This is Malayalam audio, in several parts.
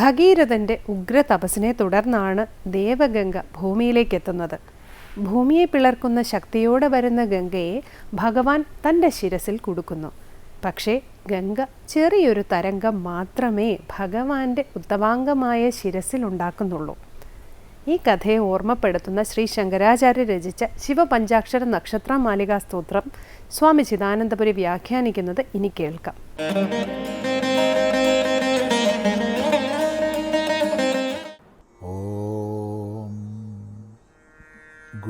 ഭഗീരഥന്റെ ഉഗ്ര തപസ്സിനെ തുടർന്നാണ് ദേവഗംഗ ഭൂമിയിലേക്ക് എത്തുന്നത് ഭൂമിയെ പിളർക്കുന്ന ശക്തിയോടെ വരുന്ന ഗംഗയെ ഭഗവാൻ തന്റെ ശിരസിൽ കൊടുക്കുന്നു. പക്ഷേ ഗംഗ ചെറിയൊരു തരംഗം മാത്രമേ ഭഗവാന്റെ ഉത്തവാംഗമായ ശിരസിൽ ഉണ്ടാക്കുന്നുള്ളൂ. ഈ കഥയെ ഓർമ്മപ്പെടുത്തുന്ന ശ്രീ ശങ്കരാചാര്യ രചിച്ച ശിവപഞ്ചാക്ഷര നക്ഷത്ര മാലികാ സ്തോത്രം സ്വാമി ചിദാനന്ദപുരി വ്യാഖ്യാനിക്കുന്നത് ഇനി കേൾക്കാം.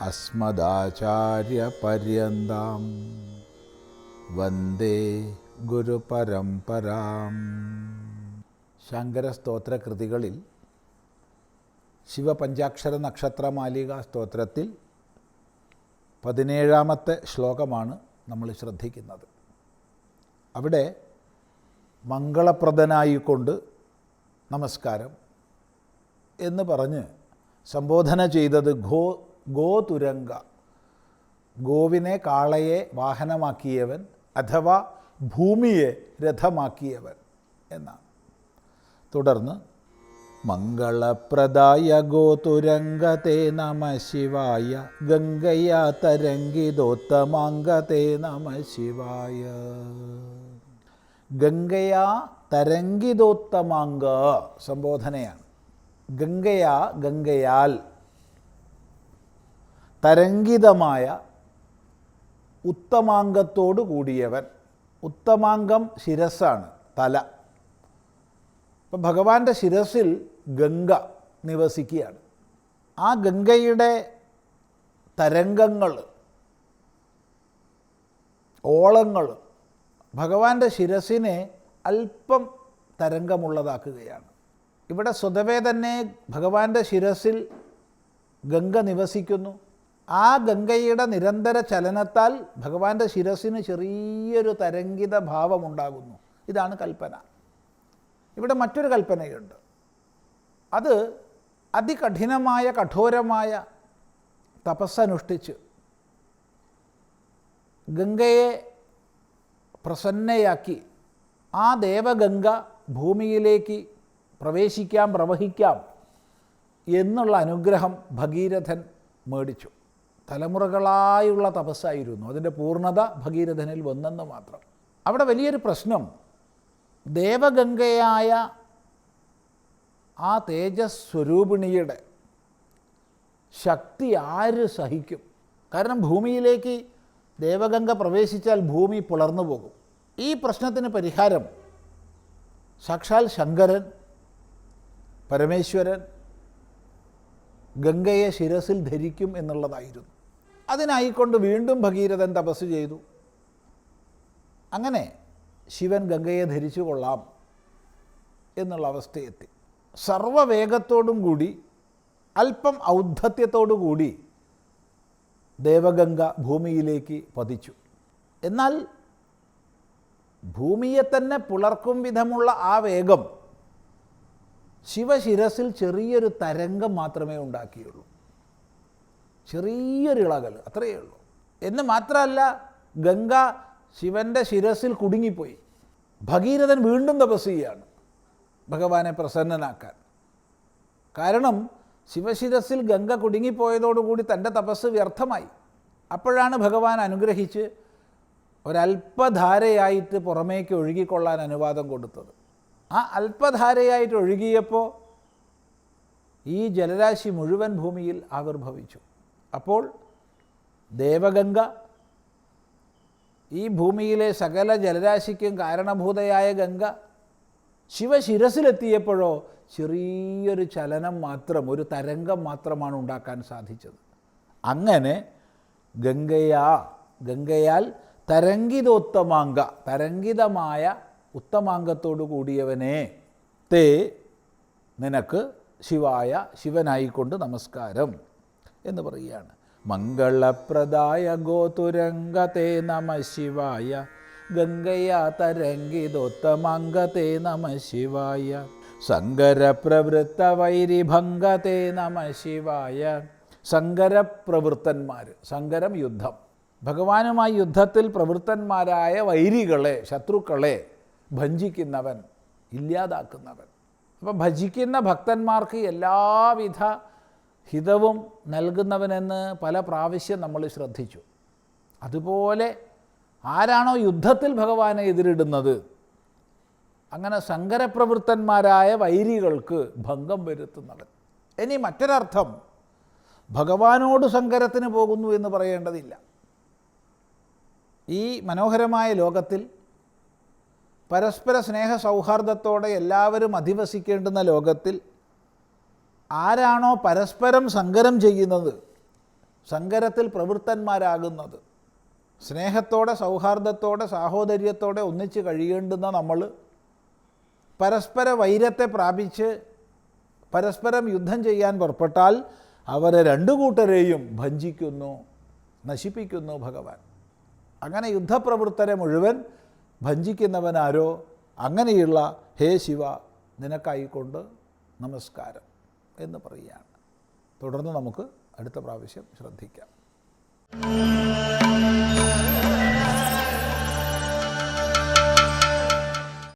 अस्मदाचार्यपर्यन्तां വന്ദേ ഗുരുപരമ്പരാം ശങ്കരസ്തോത്ര കൃതികളിൽ ശിവപഞ്ചാക്ഷര നക്ഷത്രമാലിക സ്തോത്രത്തിൽ പതിനേഴാമത്തെ ശ്ലോകമാണ് നമ്മൾ ശ്രദ്ധിക്കുന്നത് അവിടെ മംഗളപ്രദനായിക്കൊണ്ട് നമസ്കാരം എന്ന് പറഞ്ഞ് സംബോധന ചെയ്തത് ഗോ ഗോതുരങ്ക ഗോവിനെ കാളയെ വാഹനമാക്കിയവൻ അഥവാ ഭൂമിയെ രഥമാക്കിയവൻ എന്നാണ്. തുടർന്ന് മംഗളപ്രദായ ഗോതുരംഗത്തെ നമ ശിവായ ഗംഗയാ തരംഗിതോത്തമാംഗത്തെ നമ ശിവായ. ഗംഗയാ തരംഗിതോത്തമാംഗ സംബോധനയാണ്. ഗംഗയാ ഗംഗയാൽ തരംഗിതമായ ഉത്തമാംഗത്തോടു കൂടിയവൻ. ഉത്തമാംഗം ശിരസ്സാണ് തല. അപ്പം ഭഗവാന്റെ ശിരസിൽ ഗംഗ നിവസിക്കുകയാണ്. ആ ഗംഗയുടെ തരംഗങ്ങൾ ഓളങ്ങൾ ഭഗവാന്റെ ശിരസിനെ അല്പം തരംഗമുള്ളതാക്കുകയാണ്. ഇവിടെ സ്വതവേ തന്നെ ഭഗവാന്റെ ശിരസിൽ ഗംഗ നിവസിക്കുന്നു. ആ ഗംഗയുടെ നിരന്തര ചലനത്താൽ ഭഗവാന്റെ ശിരസിന് ചെറിയൊരു തരംഗിത ഭാവമുണ്ടാകുന്നു. ഇതാണ് കൽപ്പന. ഇവിടെ മറ്റൊരു കൽപ്പനയുണ്ട്. അത് അതികഠിനമായ കഠോരമായ തപസ്സനുഷ്ഠിച്ച് ഗംഗയെ പ്രസന്നയാക്കി ആ ദേവഗംഗ ഭൂമിയിലേക്ക് പ്രവേശിക്കാം പ്രവഹിക്കാം എന്നുള്ള അനുഗ്രഹം ഭഗീരഥൻ മേടിച്ചു. തലമുറകളായുള്ള തപസ്സായിരുന്നു. അതിന്റെ പൂർണത ഭഗീരഥനിൽ വന്നെന്ന് മാത്രം. അവിടെ വലിയൊരു പ്രശ്നം. ദേവഗംഗയായ ആ തേജസ്വരൂപിണിയുടെ ശക്തി ആര് സഹിക്കും? കാരണം ഭൂമിയിലേക്ക് ദേവഗംഗ പ്രവേശിച്ചാൽ ഭൂമി പുലർന്നു പോകും. ഈ പ്രശ്നത്തിന് പരിഹാരം സാക്ഷാൽ ശങ്കരൻ പരമേശ്വരൻ ഗംഗയെ ശിരസിൽ ധരിക്കും എന്നുള്ളതായിരുന്നു. അതിനായിക്കൊണ്ട് വീണ്ടും ഭഗീരഥൻ തപസ് ചെയ്തു. അങ്ങനെ ശിവൻ ഗംഗയെ ധരിച്ചു കൊള്ളാം എന്നുള്ള അവസ്ഥയെത്തി. സർവവേഗത്തോടും കൂടി അല്പം ഔദ്ധത്യത്തോടു കൂടി ദേവഗംഗ ഭൂമിയിലേക്ക് പതിച്ചു. എന്നാൽ ഭൂമിയെ തന്നെ പുലർക്കും വിധമുള്ള ആ വേഗം ശിവശിരസിൽ ചെറിയൊരു തരംഗം മാത്രമേ ഉണ്ടാക്കിയുള്ളൂ. ചെറിയൊരു ഇളകൽ അത്രയേ ഉള്ളൂ. എന്ന് മാത്രമല്ല ഗംഗ ശിവന്റെ ശിരസിൽ കുടുങ്ങിപ്പോയി. ഭഗീരഥൻ വീണ്ടും തപസ് ചെയ്യാണ് ഭഗവാനെ പ്രസന്നനാക്കാൻ. കാരണം ശിവശിരസിൽ ഗംഗ കുടുങ്ങിപ്പോയതോടുകൂടി തന്റെ തപസ് വ്യർത്ഥമായി. അപ്പോഴാണ് ഭഗവാൻ അനുഗ്രഹിച്ച് ഒരല്പധാരയായിട്ട് പുറമേക്ക് ഒഴുകിക്കൊള്ളാൻ അനുവാദം കൊടുത്തത്. ആ അല്പധാരയായിട്ട് ഒഴുകിയപ്പോൾ ഈ ജലരാശി മുഴുവൻ ഭൂമിയിൽ ആവിർഭവിച്ചു. അപ്പോൾ ദേവഗംഗ ഈ ഭൂമിയിലെ സകല ജലരാശിക്കും കാരണഭൂതയായ ഗംഗ ശിവശിരസിലെത്തിയപ്പോഴോ ചെറിയൊരു ചലനം മാത്രം ഒരു തരംഗം മാത്രമാണ് ഉണ്ടാക്കാൻ സാധിച്ചത്. അങ്ങനെ ഗംഗയാ ഗംഗയാൽ തരംഗിതോത്തമാങ്ക തരംഗിതമായ ഉത്തമാങ്കത്തോടു കൂടിയവനെ തേ നിനക്ക് ശിവായ ശിവനായിക്കൊണ്ട് നമസ്കാരം. എന്ന് പറയുകയാണ്. മംഗളപ്രദായ ഗോതുരംഗത്തെ നമ ശിവായ. ഗംഗയാ തരംഗിതോത്തമംഗത്തെ നമ ശിവായ. സങ്കരപ്രവൃത്ത വൈരിഭംഗത്തെ നമ ശിവായ. സങ്കരപ്രവൃത്തന്മാർ സങ്കരം യുദ്ധം. ഭഗവാനുമായി യുദ്ധത്തിൽ പ്രവൃത്തന്മാരായ വൈരികളെ ശത്രുക്കളെ ഭഞ്ജിക്കുന്നവൻ ഇല്ലാതാക്കുന്നവൻ. അപ്പം ഭജിക്കുന്ന ഭക്തന്മാർക്ക് എല്ലാവിധ ഹിതവും നൽകുന്നവനെന്ന് പല പ്രാവശ്യം നമ്മൾ ശ്രദ്ധിച്ചു. അതുപോലെ ആരാണോ യുദ്ധത്തിൽ ഭഗവാനെ എതിരിടുന്നത് അങ്ങനെ സങ്കരപ്രവൃത്തന്മാരായ വൈരികൾക്ക് ഭംഗം വരുത്തുന്നവൻ. ഇനി മറ്റൊരർത്ഥം ഭഗവാനോട് സങ്കരത്തിന് പോകുന്നു എന്ന് പറയേണ്ടതില്ല. ഈ മനോഹരമായ ലോകത്തിൽ പരസ്പര സ്നേഹ സൗഹാർദ്ദത്തോടെ എല്ലാവരും അധിവസിക്കേണ്ടുന്ന ലോകത്തിൽ ആരാണോ പരസ്പരം സങ്കരം ചെയ്യുന്നത് സങ്കരത്തിൽ പ്രവൃത്തന്മാരാകുന്നത് സ്നേഹത്തോടെ സൗഹാർദ്ദത്തോടെ സാഹോദര്യത്തോടെ ഒന്നിച്ച് കഴിയേണ്ടുന്ന നമ്മൾ പരസ്പര വൈരത്തെ പ്രാപിച്ച് പരസ്പരം യുദ്ധം ചെയ്യാൻ പുറപ്പെട്ടാൽ അവരെ രണ്ടു കൂട്ടരെയും ഭഞ്ജിക്കുന്നു നശിപ്പിക്കുന്നു ഭഗവാൻ. അങ്ങനെ യുദ്ധപ്രവൃത്തരെ മുഴുവൻ ഭഞ്ജിക്കുന്നവനാരോ? അങ്ങനെയുള്ള ഹേ ശിവ നിനക്കായിക്കൊണ്ട് നമസ്കാരം. എന്ന് പറയുകയാണ്. തുടർന്ന് നമുക്ക് അടുത്ത പ്രാവശ്യം ശ്രദ്ധിക്കാം.